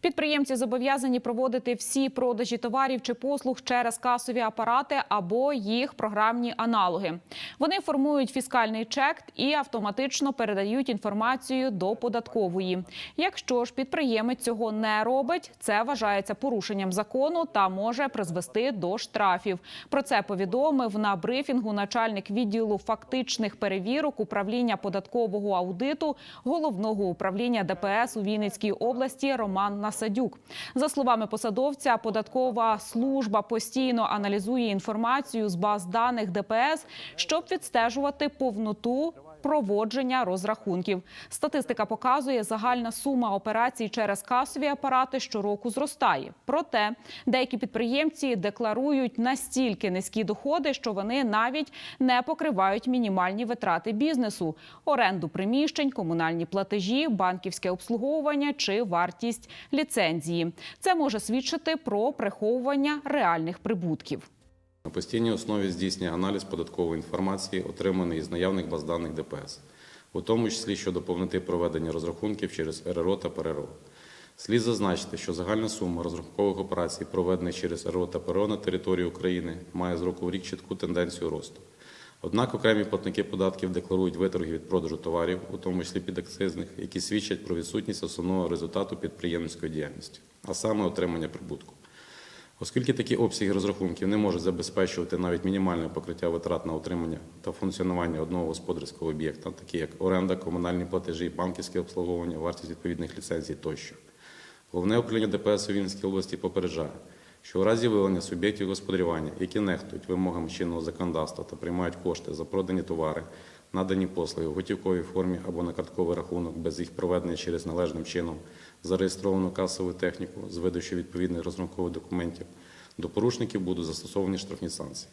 Підприємці зобов'язані проводити всі продажі товарів чи послуг через касові апарати або їх програмні аналоги. Вони формують фіскальний чек і автоматично передають інформацію до податкової. Якщо ж підприємець цього не робить, це вважається порушенням закону та може призвести до штрафів. Про це повідомив на брифінгу начальник відділу фактичних перевірок управління податкового аудиту головного управління ДПС у Вінницькій області Роман Насадюк. За словами посадовця, податкова служба постійно аналізує інформацію з баз даних ДПС, щоб відстежувати повноту. Проводження розрахунків. Статистика показує, загальна сума операцій через касові апарати щороку зростає. Проте деякі підприємці декларують настільки низькі доходи, що вони навіть не покривають мінімальні витрати бізнесу: оренду приміщень, комунальні платежі, банківське обслуговування чи вартість ліцензії. Це може свідчити про приховування реальних прибутків. На постійній основі здійснює аналіз податкової інформації, отриманої з наявних баз даних ДПС, у тому числі щодо повноти проведення розрахунків через РРО та ПРРО. Слід зазначити, що загальна сума розрахункових операцій, проведених через РРО та ПРРО на території України, має з року в рік чітку тенденцію росту. Однак окремі платники податків декларують виторги від продажу товарів, у тому числі підакцизних, які свідчать про відсутність основного результату підприємницької діяльності, а саме отримання прибутку. Оскільки такі обсяги розрахунків не можуть забезпечувати навіть мінімальне покриття витрат на утримання та функціонування одного господарського об'єкта, такі як оренда, комунальні платежі, банківське обслуговування, вартість відповідних ліцензій тощо. Головне управління ДПС у Вінницькій області попереджає, що у разі виявлення суб'єктів господарювання, які нехтують вимогами чинного законодавства та приймають кошти за продані товари, надані послуги в готівковій формі або на картковий рахунок без їх проведення через належним чином, зареєстровану касову техніку з видачі відповідних розрахункових документів, до порушників будуть застосовані штрафні санкції.